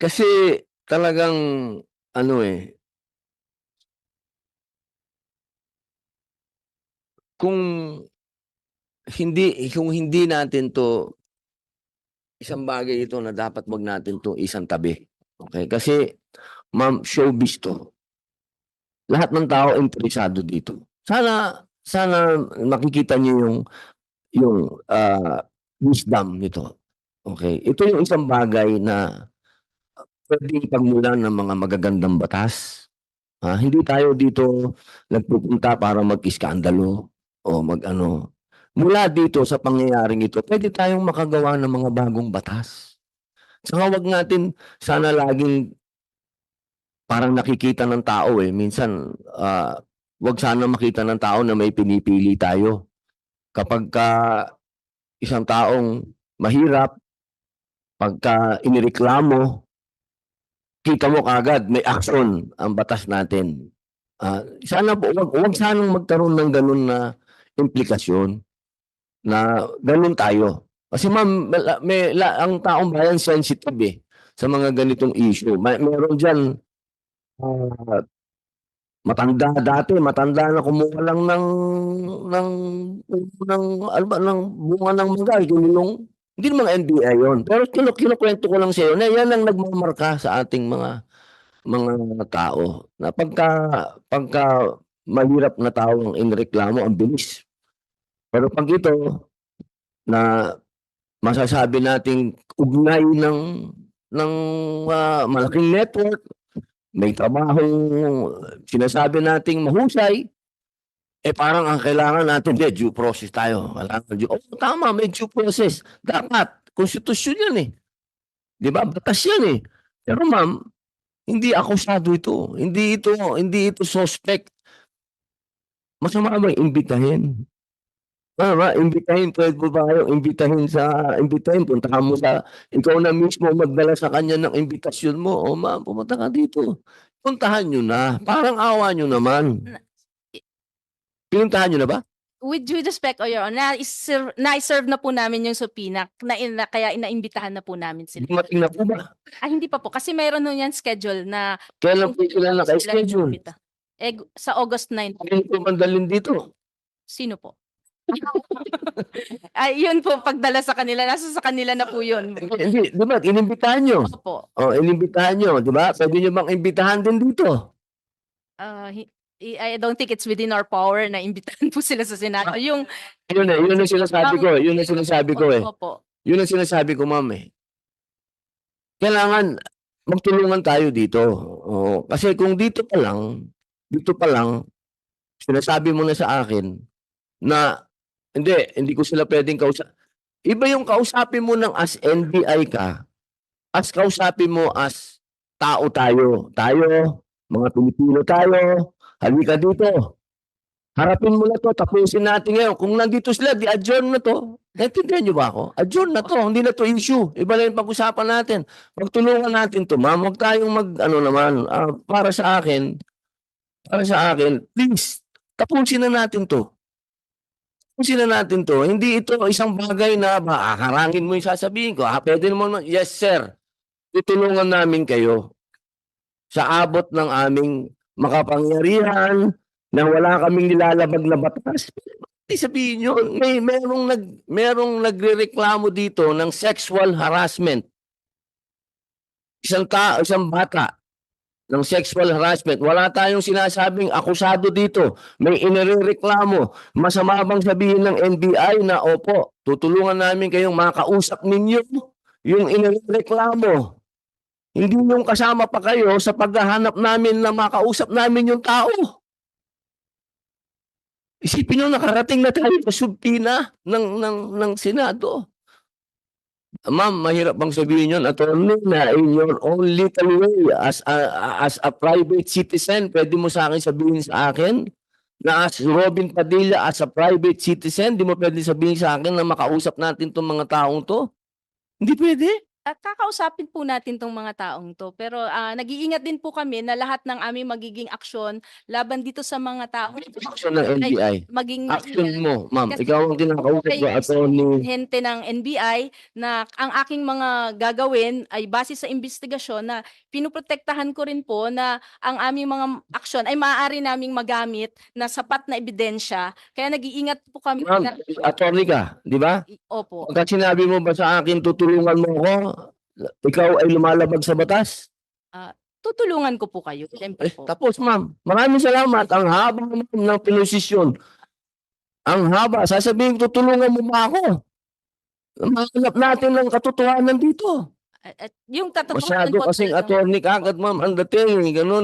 Kasi talagang ano eh kung hindi kung hindi natin 'to isang bagay ito na dapat wag natin 'to isang tabi. Okay? Kasi ma'am, showbiz 'to. Lahat ng tao interesado dito. Sana sana makikita niyo yung yung, ah, wisdom nito. Okay? Ito yung isang bagay na pwedeng pagmulan ng mga magagandang batas. Ah, hindi tayo dito nagpupunta para mag-iskandalo o mag-ano. Mula dito sa pangyayaring ito, pwede tayong makagawa ng mga bagong batas. Tsaka wag natin sana laging parang nakikita ng tao eh. Minsan, ah, wag sana makita ng tao na may pinipili tayo. Kapagka isang taong mahirap, pagka inireklamo, kita mo kaagad may action ang batas natin. Ah, sana po wag wag sanang magkaroon ng gano'n na implikasyon na gano'n tayo. Kasi ma'am, may la ang taong bayan sensitive eh, sa mga ganitong issue. May meron diyan, ah, matanda dati, matanda na kumuha lang ng ng ng ano ba, ng bunga ng mangga, kinulong. Hindi naman NBI yun. Pero kinu kinukuwento ko lang sa'yo na yan ang nagmamarka sa ating mga mga tao. Na pagka pagka mahirap na tao ang inireklamo, ang bilis. Pero 'pag ito, na masasabi nating ugnay ng ng, ah, malaking network, may trabahong sinasabi nating mahusay, eh, parang ang kailangan natin hindi due process tayo. Kailangan due oo, tama may due process. Dapat, konstitusyon yan eh. 'Di ba, batas yan eh. Pero ma'am, hindi akusado ito. Hindi ito hindi ito suspect. Masama bang imbitahin? Tama, imbitahin, puwede mo ba kayong imbitahin sa imbitahin, puntahan mo sa ikaw na mismo magdala sa kanya ng imbitasyon mo, "O ma'am, pumunta ka dito." Puntahan niyo na, parang awa niyo naman. Na Pinuntahan niyo na ba? With due respect, oh, Your Honor, nai-ser nai-serve na po namin yung subpoena na ina kaya inaimbitahan na po namin sila. Dumating na po ba? Ah, hindi pa po kasi mayroon ho yan schedule na Kailan po sila naka-schedule? Eh, sa August 9 po. Kanino po mandalhin dito? Sino po? Ay, yun po pagdala sa kanila, nasa sa kanila na po yun. Hindi, 'di ba inimbitahan niyo? Opo. Oh, inimbitahan niyo, 'di ba? Puwede niyo bang imbitahan din dito? Hi i I don't think it's within our power na imbitahan po sila sa Senado. Yung Yun eh, yun ang sinasabi ko, yun ang sinasabi ko eh. Opo. Yun ang sinasabi ko, ma'am eh. Kailangan magtulungan tayo dito. Oo, kasi kung dito pa lang, dito pa lang, sinasabi mo na sa akin na hindi, hindi ko sila puwedeng kausa iba yung kausapin mo ng as NBI ka, as kausapin mo as tao tayo. Tayo, mga Pilipino tayo, halika dito. Harapin mo na 'to, tapusin natin ngayon. Kung nandito sila, di-adjourn na 'to. Naintindihan niyo ba ako? Adjourn na 'to, hindi na 'to issue. Iba na yung pag-usapan natin. Pagtulungan natin 'to, ma'am. Huwag tayong mag-ano naman, ah, para sa akin para sa akin, please, tapusin na natin 'to. Tapusin na natin 'to. Hindi ito isang bagay na haharangin mo yung sasabihin ko. Ah, puwede naman yes sir, tutulungan namin kayo. Sa abot ng aming makapangyarihan, na wala kaming nilalabag na batas. Di sabihin yun, may merong nag merong nagrereklamo dito ng sexual harassment. Isang tao, isang bata ng sexual harassment. Wala tayong sinasabing akusado dito. May inirereklamo. Masama bang sabihin ng NBI na opo, tutulungan namin kayong makausap ninyo yung inirereklamo. Hindi yung kasama pa kayo sa paghahanap namin na makausap namin yung tao. Isipin niyo nakarating na tayo sa subpoena ng ng ng Senado. Ma'am, mahirap bang sabihin yun, attorney, na in your own little way as a as a private citizen, puwede mo sa akin sabihin sa akin na as Robin Padilla as a private citizen, di mo puwedeng sabihin sa akin na makausap natin 'tong mga taong 'to? Hindi puwede. At kakausapin po natin tong mga taong to. Pero ah, nag-iingat din po kami na lahat ng aming magiging aksyon laban dito sa mga taong Action ng NBI. maging Action mo, ma'am. Kasi- Ikaw ang kinakausap Kaya ko, attorney. hente ng NBI na ang aking mga gagawin ay base sa investigasyon na pinuprotektahan ko rin po na ang aming mga aksyon ay maaari naming magamit na sapat na ebidensya. Kaya nag-iingat po kami. Ma'am, na- attorney ka, di ba? Opo. Pagka sinabi mo ba sa akin, tutulungan mo ako, ikaw ay lumalabag sa batas? Tutulungan ko po kayo. Siyempre Eh, po. tapos ma'am, maraming salamat. Ang haba ma'am, ng pinosisyon. Ang haba. Sasabihin, tutulungan mo ba ako? Mahanap natin ng katotohanan dito. At- at yung katotohanan Masyado kasing attorney kagad ma'am, ang dating, ganun.